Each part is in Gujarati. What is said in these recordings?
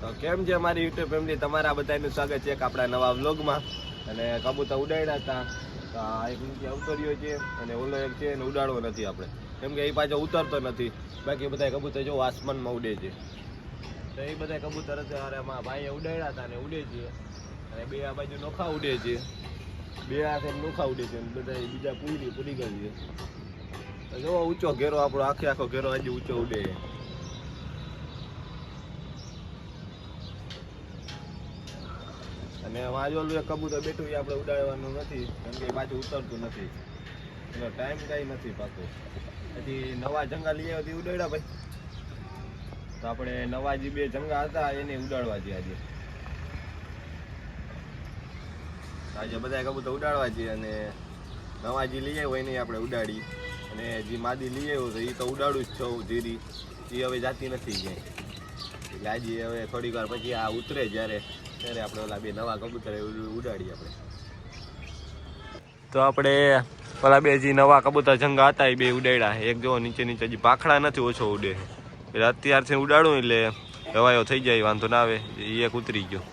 તો કેમ છે મારી યુટ્યુબ ફેમિલી તમારા બધાનું સ્વાગત છે આપણા નવા વ્લોગમાં અને કબૂતર ઉડાડ્યા હતા. તો આ એક નીચે ઉતર્યો છે અને ઓલો એક છે એને ઉડાડવો નથી આપણે. કેમ કે એ પાછો ઉતરતો નથી. બાકી બધા કબૂતર જો આસમાનમાં ઉડે છે. તો એ બધા કબૂતર અત્યારે ભાઈએ ઉડાડ્યા હતા અને ઉડે છે. અને બે આ બાજુ નોખા ઉડે છે. બે સાઈડ નોખા ઉડે છે અને બધા બીજા પૂરી પૂરી ગઈ છે. તો જો ઊંચો ઘેરો આપણો, આખે આખો ઘેરો હજી ઊંચો ઉડે. છે અને વાજોલું એ કબૂતર બેઠું આપણે ઉડાડવાનું નથી, કેમ કે પાછું ઉતરતું નથી. એનો ટાઈમ કાંઈ નથી પાછો પછી નવા જંગા લઈ આવ્યા ઉડાડ્યા ભાઈ. તો આપણે નવા જે બે જંગા હતા, એને ઉડાડવા જઈએ આજે આજે બધા કબૂતર ઉડાડવા જઈએ અને નવા જે લઈ આવ્યો, એને આપણે ઉડાડી. અને જે માદી લઈ આવ્યો તો એ તો ઉડાડું જ છું ધીરી એ હવે જાતી નથી ક્યાંય. એટલે આજે હવે થોડીક વાર પછી આ ઉતરે જ્યારે. ત્યારે આપણે ઓલા બે નવા કબૂતર ઉડાડીએ આપણે. તો આપણે ઓલા બે જે નવા કબૂતર જંગા હતા એ બે ઉડાડ્યા એક જો નીચે નીચે હજી પાખડા નથી ઓછો ઉડે એટલે અત્યારથી ઉડાડું એટલે હવાયો થઈ જાય, વાંધો ના આવે. એ એક ઉતરી ગયો.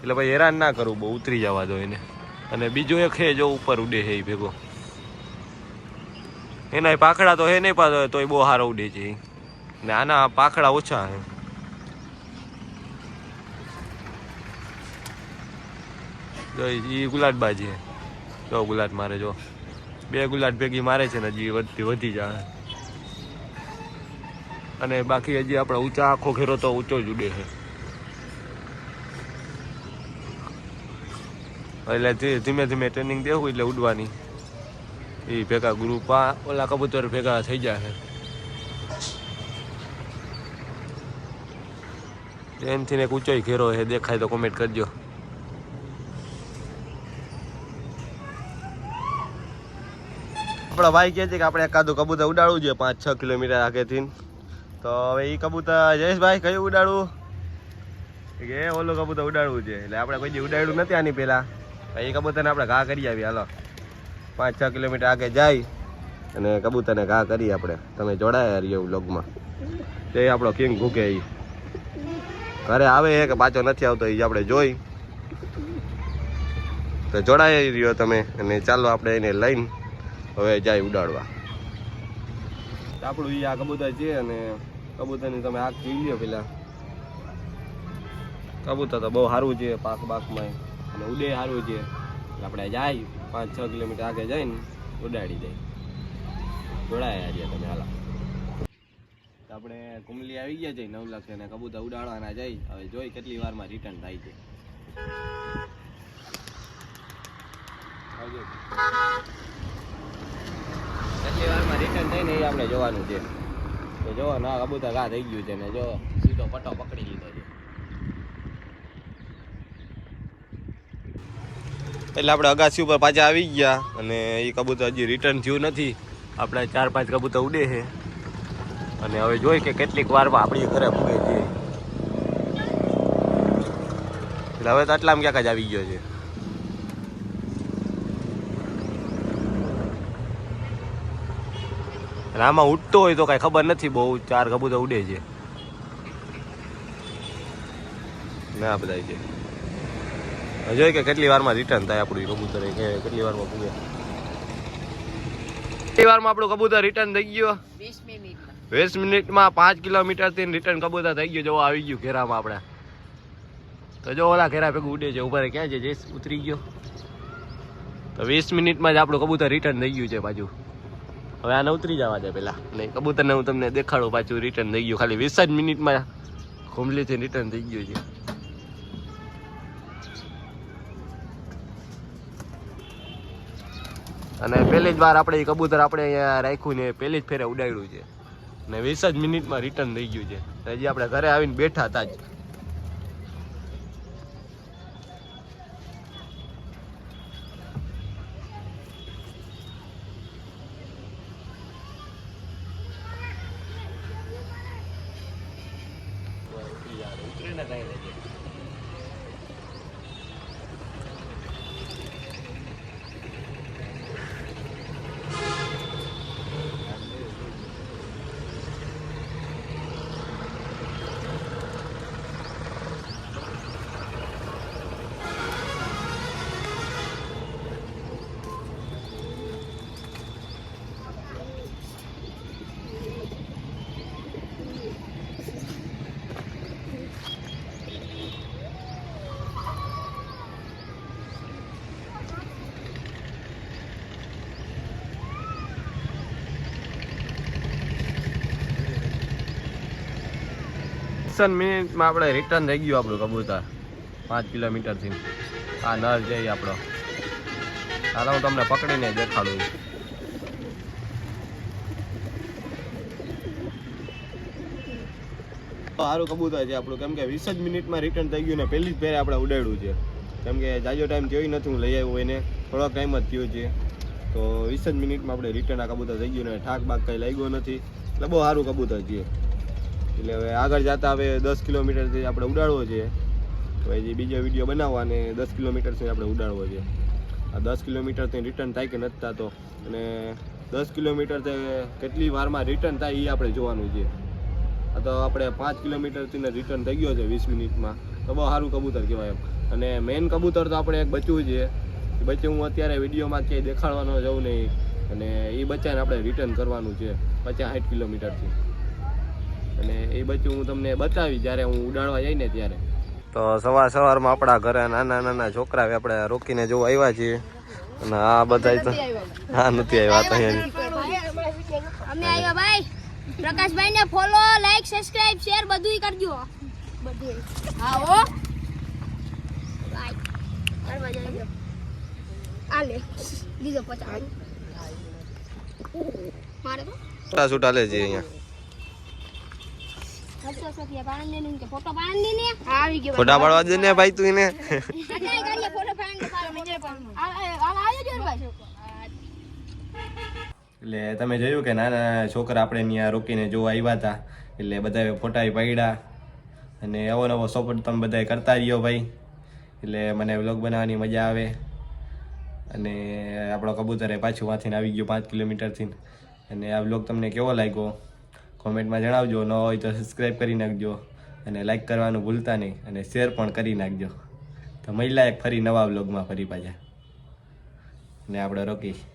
એટલે ભાઈ હેરાન ના કરવું બહુ ઉતરી જવા દો એને. અને બીજો એક હે જો ઉપર ઉડે છે એ ભેગો. એના પાખડા તો હે નહીં પાછો એ બહુ સારો ઉડે છે. ને આના પાખડા ઓછા હે જો એ ગુલાટબાજી છે જો ગુલાટ મારે, જો. બે ગુલાટ ભેગી મારે છે ને હજી વધતી વધી જાય. અને બાકી હજી આપણે ઊંચા આખો ઘેરો તો ઊંચો જ ઉડે છે. એટલે ધીમે ધીમે ટ્રેનિંગ દેવું એટલે ઉડવાની. એ ભેગા ગ્રુપ આ, ઓલા કબૂતર ભેગા થઈ જાય એનથી ને એક ઊંચો ઘેરો છે, દેખાય તો કોમેન્ટ કરજો. આપણા ભાઈ કહે છે કે આપણે એકાદું કબૂતર ઉડાડવું જોઈએ પાંચ, છ કિલોમીટર આગેથી. તો હવે એ કબૂતર જયેશભાઈ, કયું ઉડાડવું? કે ઓલું કબૂતર ઉડાડવું છે. એટલે આપણે કોઈ ઉડાડ્યું નથી આની પહેલાં. એ કબૂતરને આપણે ઘા કરી આવીએ. હાલો. પાંચ, છ કિલોમીટર આગળ જાય અને કબૂતરને ઘા કરીએ આપણે. તમે જોડાયા રહીએ વ્લોગમાં. તે આપણો કિંગ ભૂકે એ ઘરે આવે છે કે પાછો નથી આવતો એ આપણે જોઈ. તો જોડાઈ રહ્યો તમે અને ચાલો આપણે એને લઈને હવે જાય ઉડાડવા. આપણું એ આ કબૂતર છે અને કબૂતરની તમે આગ જોઈ લ્યો પેલા. કબૂતર તો બહુ સારું છે પાક બાકમાં અને ઉડે સારું છે. એટલે આપણે જાય પાંચ છ કિલોમીટર આગળ જઈને ઉડાડી જાય જોડાયા આજે તમે હાલા. તો આપણે કુમલી આવી ગયા છે નવ લાખ અને કબૂતર ઉડાડવાના જઈ હવે જોઈ કેટલી વારમાં રિટર્ન થાય છે. આવજો. એ આપણે જોવાનું છે. તો જો ના કબૂતર ઘા થઈ ગયું છે ને જો, સીધો પટ્ટો પકડી લીધો છે. એટલે આપણે અગાસી ઉપર પાછા આવી ગયા અને એ કબૂતર હજી રિટર્ન થયું નથી. આપણે ચાર પાંચ કબૂતર ઉડે છે. અને હવે જોઈ કે કેટલીક વારમાં આપણી ઘરે પૂગે છે. એટલે હવે તો આટલામાં ક્યાંક જ આવી ગયો છે. અને આમાં ઉડતો હોય તો કાંઈ ખબર નથી બહુ ચાર કબૂતર ઉડે છે. ના બધા છે. હવે કે કેટલી વારમાં રિટર્ન થાય આપણું કબૂતર કે કેટલી વારમાં પૂગે. કેટલી વારમાં આપણું કબૂતર રિટર્ન થઈ ગયો? વીસ મિનિટમાં. પાંચ કિલોમીટરથી રિટર્ન કબૂતર થઈ ગયો. જો આવી ગયું ઘેરામાં આપણે. તો જો ઓલા ઘેરા ભેગું ઉડે છે. ઊભા ક્યાં છે? જે ઉતરી ગયો. તો વીસ મિનિટમાં જ આપણું કબૂતર રિટર્ન થઈ ગયું છે પાછું. હવે આને ઉતરી જવા દે પેલા. ને કબૂતરને હું તમને દેખાડું પાછું રિટર્ન થઈ ગયું. ખાલી વીસ જ મિનિટમાં ખુમલીથી રિટર્ન થઈ ગયું છે. અને પહેલી જ વાર આપણે એ કબૂતર આપણે અહીંયા રાખ્યું ને પહેલી જ ફેરે ઉડાડ્યું છે. ને વીસ જ મિનિટમાં રિટર્ન થઈ ગયું છે. હજી આપણે ઘરે આવીને બેઠા હતા જ ઉતરીને કાંઈ નહીં મિનિટમાં આપણે રિટર્ન થઈ ગયું આપણું કબૂતર. પાંચ કિલોમીટરથી આ નર જઈ આપણો. હાલ, હું તમને પકડીને દેખાડું. સારું કબૂતર છે આપણું. કેમ કે વીસ જ મિનિટમાં રિટર્ન થઈ ગયું ને પહેલી જ ફેરે આપણે ઉડાડ્યું છે. કેમ કે જાજો ટાઈમ થયો નથી, હું લઈ આવ્યો એને. થોડોક ટાઈમ જ થયો છે. તો વીસ જ મિનિટમાં આપણે રિટર્ન આ કબૂતર થઈ ગયું ને ઠાક બાક કંઈ લાગ્યો નથી. એટલે બહુ સારું કબૂતર છે. એટલે હવે આગળ જતા હવે દસ કિલોમીટરથી આપણે ઉડાડવો છે. પછી બીજો વીડિયો બનાવવા અને દસ કિલોમીટરથી આપણે ઉડાડવો છે. આ દસ કિલોમીટરથી રિટર્ન થાય કે નથી થતો? અને દસ કિલોમીટર કેટલી વારમાં રિટર્ન થાય એ આપણે જોવાનું છે. આ તો આપણે પાંચ કિલોમીટરથી રિટર્ન થઈ ગયો છે વીસ મિનિટમાં. તો બહુ સારું કબૂતર કહેવાય અને મેઇન કબૂતર તો આપણે એક બચ્યું છે. એ બચ્ચું હું અત્યારે વિડીયોમાં ક્યાંય દેખાડવાનો જવું નહીં અને એ બચ્ચાને આપણે રિટર્ન કરવાનું છે પચાસ સાઠ કિલોમીટરથી એ બચ્ચું હું તમને બતાવી જ્યારે હું ઉડાડવા જઈને ત્યારે. તો સવાર સવારમાં આપણા ઘરે નાના નાના છોકરા આપણે રોકીને જોવા આવ્યા છીએ. અને આ બધા તો હા નથી આવ્યા તો અહીંયા અમે આવ્યા ભાઈ. પ્રકાશભાઈ ને ફોલો લાઈક સબસ્ક્રાઇબ શેર બધું કરજો. બધું હા ઓ આલે લીધો પચાસ. મારે તો છૂટા છૂટા લેજે અહીંયા. ફોટો પાણી ને આવી ગયો ફોટા પાડવા દે ને ભાઈ તું એને. એટલે તમે જોયું કે નાના છોકરા આપણે ત્યાં રોકીને જોવા આવ્યા હતા. એટલે બધાએ ફોટા પાડ્યા. અને એવો નવો સપોર્ટ તમે બધાએ કરતા રહ્યો ભાઈ. એટલે મને વ્લોગ બનાવવાની મજા આવે. અને આપણો કબૂતરે પાછું વાંચીને આવી ગયો પાંચ કિલોમીટરથી. અને આ વ્લોગ તમને કેવો લાગ્યો? કોમેન્ટમાં જણાવજો, ન હોય તો સબસ્ક્રાઈબ કરી નાખજો અને લાઈક કરવાનું ભૂલતા નહીં અને શેર પણ કરી નાખજો. તો મહિલા એક ફરી નવા બ્લોગમાં ફરી પાછા. ને આપણે રોકીશ.